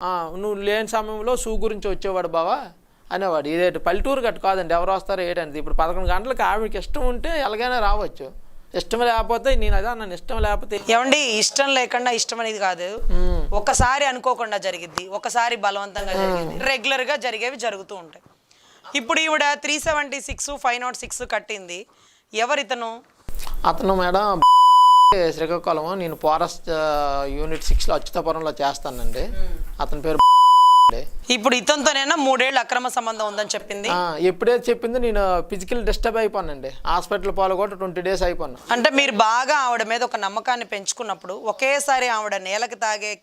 "ఆ, నువ్వు లేని సమయంలో షూ గురించి వచ్చేవాడు బావా? అనేవాడు. ఇదేంటి పల్లెటూరు గట్టు కాదండి. ఎవరు వస్తారు ఏంటంటే ఇప్పుడు పదకొండు గంటలకు ఆవిడకి ఇష్టం ఉంటే ఎలాగైనా రావచ్చు. ఇష్టం లేకపోతే నేను అదే నన్ను ఇష్టం లేకపోతే ఏమండి ఇష్టం లేకుండా ఇష్టం అనేది కాదు. ఒకసారి అనుకోకుండా జరిగిద్ది. ఒకసారి బలవంతంగా జరిగింది రెగ్యులర్గా జరిగేవి జరుగుతూ ఉంటాయి. ఇప్పుడు ఈవిడ three seventy six five not six కట్టింది. ఎవరితను? అతను మేడం శ్రీకాకుళం నేను ఫారెస్ట్ యూనిట్ సిక్స్లో అచ్యుతాపురంలో చేస్తానండి. అతని పేరు ఇప్పుడు ఇతనితోనైనా మూడేళ్ళు అక్రమ సంబంధం ఉందని చెప్పింది? ఆ, ఎప్పుడైతే చెప్పిందో నేను ఫిజికల్ డిస్టర్బ్ అయిపోయానండి. హాస్పిటల్ పాలు కూడా ట్వంటీ డేస్ అయిపోయాను. అంటే మీరు బాగా ఆవిడ మీద ఒక నమ్మకాన్ని పెంచుకున్నప్పుడు ఒకేసారి ఆవిడ నేలకు తాగే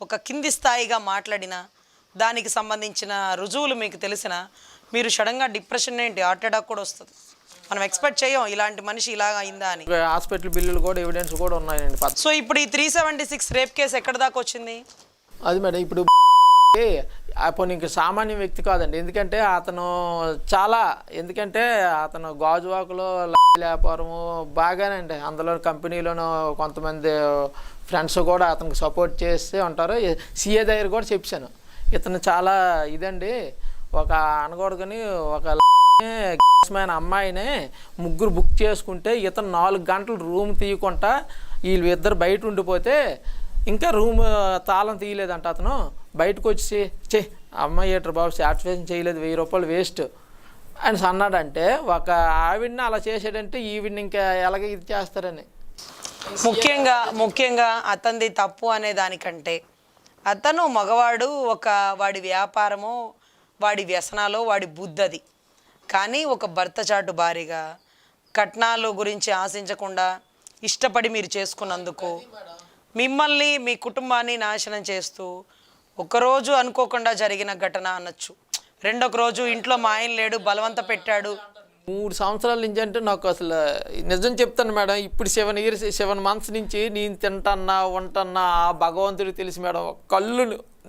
ఒక కింది స్థాయిగా మాట్లాడిన దానికి సంబంధించిన రుజువులు మీకు తెలిసిన మీరు సడన్గా డిప్రెషన్ ఏంటి హార్ట్ అటాక్ కూడా వస్తుంది. మనం ఎక్స్పెక్ట్ చేయం ఇలాంటి మనిషి ఇలాగ అయిందా అని. హాస్పిటల్ బిల్లులు కూడా ఎవిడెన్స్ కూడా ఉన్నాయండి. సో ఇప్పుడు ఈ three seventy six rape case ఎక్కడ దాకా వచ్చింది? అది మేడం ఇప్పుడు అప్పుడు ఇంక సామాన్య వ్యక్తి కాదండి. ఎందుకంటే అతను చాలా ఎందుకంటే అతను గాజువాకులో వ్యాపారము బాగానే అండి. అందులో కంపెనీలోనూ కొంతమంది ఫ్రెండ్స్ కూడా అతనికి సపోర్ట్ చేస్తే ఉంటారు. సీఏ దగ్గర కూడా చెప్పాను. ఇతను చాలా ఇదండి. ఒక అనకూడదని ఒక మ్యాన్ అమ్మాయిని ముగ్గురు బుక్ చేసుకుంటే ఇతను నాలుగు గంటలు రూమ్ తీయకుండా వీళ్ళు ఇద్దరు బయట ఉండిపోతే ఇంకా రూమ్ తాళం తీయలేదంట అతను. బయటకు వచ్చి చే అమ్మాయి ఏటర్ బాబు సాటిస్ఫాక్షన్ చేయలేదు వెయ్యి రూపాయలు వేస్ట్ అని అన్నాడంటే ఒక ఆవిడ్ని అలా చేసాడంటే ఈవిడ్ని ఇంకా ఎలాగ ఇది చేస్తారని. ముఖ్యంగా ముఖ్యంగా అతనిది తప్పు అనే దానికంటే అతను మగవాడు ఒక వాడి వ్యాపారమో వాడి వ్యసనాలో వాడి బుద్ధది. కానీ ఒక భర్త చాటు భారీగా కట్నాలు గురించి ఆశించకుండా ఇష్టపడి మీరు చేసుకున్నందుకు మిమ్మల్ని మీ కుటుంబాన్ని నాశనం చేస్తూ ఒకరోజు అనుకోకుండా జరిగిన ఘటన అనొచ్చు. రెండొక రోజు ఇంట్లో మా ఆయన లేడు బలవంత పెట్టాడు. మూడు సంవత్సరాల నుంచి అంటే నాకు అసలు నిజం చెప్తాను మేడం ఇప్పుడు సెవెన్ ఇయర్స్ సెవెన్ మంత్స్ నుంచి నేను తింటన్నా వంటన్నా ఆ భగవంతుడికి తెలుసు మేడం కళ్ళు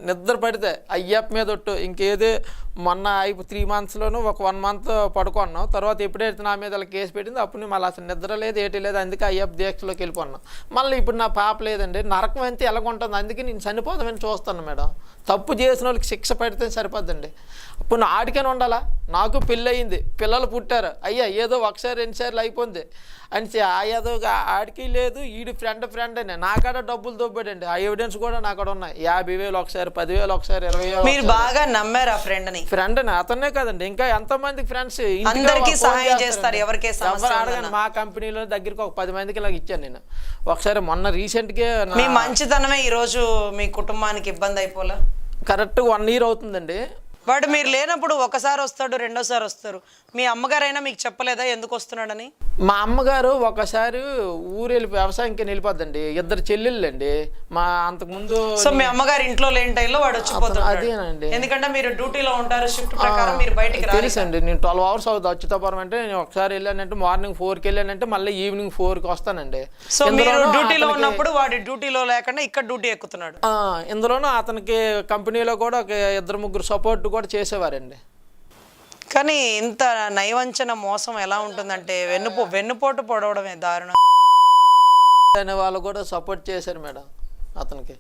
నిద్ర పడితే అయ్యప్ప మీద ఒట్టు. ఇంకేదో మొన్న అయిపో త్రీ మంత్స్లోనూ ఒక వన్ మంత్ పడుకున్నాం. తర్వాత ఎప్పుడైతే నా మీద కేసు పెట్టింది అప్పుడు మళ్ళీ అసలు నిద్ర లేదు ఏటి లేదు అందుకే అయ్యప్ప దీక్షలోకి వెళ్ళిపోన్నాం. మళ్ళీ ఇప్పుడు నా పాప లేదండి. నరకం అంతే ఎలాగుంటుంది? అందుకే నేను చనిపోదామని చూస్తాను మేడం. తప్పు చేసిన వాళ్ళకి శిక్ష పెడితే సరిపోద్దండి. ఇప్పుడు నా ఆడికైనా ఉండాలా? నాకు పెళ్ళి అయింది పిల్లలు పుట్టారు. అయ్యా ఏదో ఒకసారి రెండుసార్లు అయిపోయింది. అని ఆ ఏదో ఆడికి లేదు ఈడి ఫ్రెండ్ ఫ్రెండ్ అని. నా కాడ డబ్బులు దొబ్బాడండి ఆ ఎవిడెన్స్ కూడా నా కాడ ఉన్నాయి. యాభై వేలు ఒకసారి పదివేలు ఒకసారి ఇరవై వేలు మీరు బాగా నమ్మారు ఆ ఫ్రెండ్ని ఫ్రెండ్ అని అతనే కదండి. ఇంకా ఎంతో మంది ఫ్రెండ్స్ అందరికీ సహాయం చేస్తారు, ఎవరికే ఎవరు అడగండి మా కంపెనీలో దగ్గరికి ఒక పది మందికి ఇలాగ ఇచ్చాను నేను. ఒకసారి మొన్న రీసెంట్గా మీ మంచితనమే ఈరోజు మీ కుటుంబానికి ఇబ్బంది అయిపోలా? కరెక్ట్ వన్ ఇయర్ అవుతుందండి. వాడు మీరు లేనప్పుడు ఒకసారి వస్తాడు రెండోసారి వస్తారు. మీ అమ్మగారైనా మీకు చెప్పలేదా ఎందుకు వస్తున్నాడని? మా అమ్మగారు ఒకసారి ఊరు వెళ్ళి వ్యవసాయంకి వెళ్ళిపోద్దండి. ఇద్దరు చెల్లెళ్ళండి. మా అంతకుముందు సో మీ అమ్మగారు ఇంట్లో లేని టైంలో వాడు వచ్చిపోతాడు అదేనండి. ఎందుకంటే మీరు డ్యూటీలో ఉంటారు షిఫ్ట్ ప్రకారం మీరు బయటికి తెలుసండి నేను ట్వెల్వ్ అవర్స్ అవుతుంది అచ్యుతాపురం అంటే నేను ఒకసారి వెళ్ళానంటే మార్నింగ్ ఫోర్కి వెళ్ళానంటే మళ్ళీ ఈవినింగ్ ఫోర్కి వస్తానండి. సో మీరు డ్యూటీలో ఉన్నప్పుడు వాడి డ్యూటీలో లేకుండా ఇక్కడ డ్యూటీ ఎక్కుతున్నాడు. ఇందులోనూ అతనికి కంపెనీలో కూడా ఒక ఇద్దరు ముగ్గురు సపోర్ట్ కూడా చేసేవారండి. కానీ ఇంత నయవంచన మోసం ఎలా ఉంటుందంటే వెన్నుపో వెన్నుపోటు పొడవడమే దారుణం. అనే వాళ్ళు కూడా సపోర్ట్ చేశారు మేడం అతనికి.